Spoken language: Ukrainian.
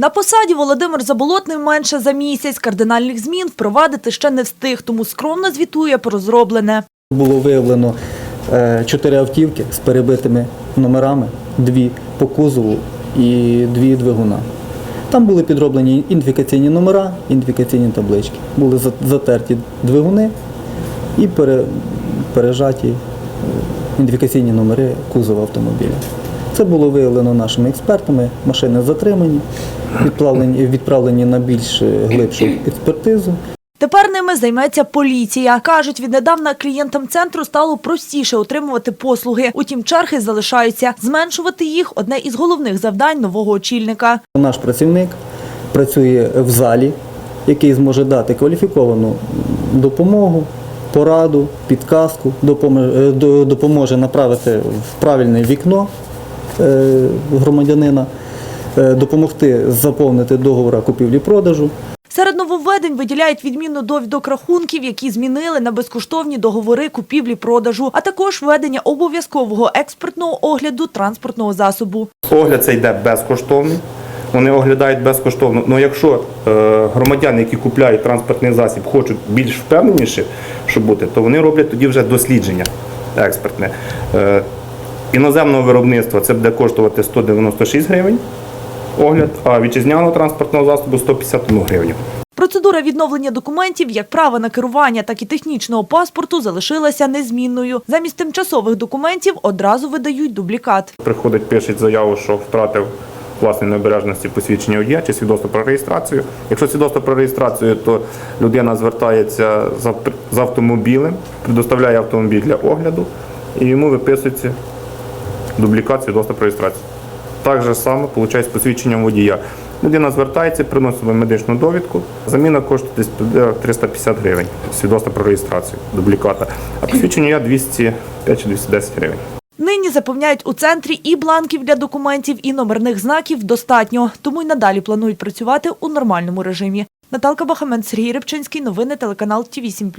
На посаді Володимир Заболотний менше за місяць. Кардинальних змін впровадити ще не встиг, тому скромно звітує про зроблене. Було виявлено е, чотири автівки з перебитими номерами, дві по кузову і дві двигуна. Там були підроблені ідентифікаційні номера, ідентифікаційні таблички. Були затерті двигуни і пережаті е, ідентифікаційні номери кузова автомобіля. Це було виявлено нашими експертами, машини затримані, відправлені, відправлені на більш е, глибшу експертизу. Тепер ними займеться поліція. Кажуть, віднедавна клієнтам центру стало простіше отримувати послуги. Утім, черги залишаються. Зменшувати їх – одне із головних завдань нового очільника. Наш працівник працює в залі, який зможе дати кваліфіковану допомогу, пораду, підказку, допомо- е, допоможе направити в правильне вікно громадянина, е, допомогти заповнити договор купівлі-продажу. Серед нововведень виділяють відміну довідок рахунків, які змінили на безкоштовні договори купівлі-продажу, а також введення обов'язкового експертного огляду транспортного засобу. Огляд це йде безкоштовний. Вони оглядають безкоштовно. Ну якщо е, громадяни, які купляють транспортний засіб, хочуть більш впевненіше, щоб бути, то вони роблять тоді вже дослідження експертне. Іноземного виробництва це буде коштувати 196 гривень огляд, а вітчизняного транспортного засобу 151 гривню. Процедура відновлення документів як права на керування, так і технічного паспорту залишилася незмінною. Замість тимчасових документів одразу видають дублікат. Приходить, пишуть заяву, що втратив власне необережності посвідчення водія чи свідоцтво про реєстрацію. Якщо свідоцтво про реєстрацію, то людина звертається з авт- з автомобілем, предоставляє автомобіль для огляду і йому виписується дублікат свідоцтва про реєстрацію. Так же саме виходить з посвідченням водія. Людина звертається, приносить медичну довідку. Заміна коштує десь 350 гривень. Свідоцтво про реєстрацію дубліката. А посвідчення я 205 чи 210 гривень. Нині запевняють у центрі і бланків для документів, і номерних знаків достатньо, тому й надалі планують працювати у нормальному режимі. Наталка Бахамент, Сергій Рибчинський, новини телеканал Ті 8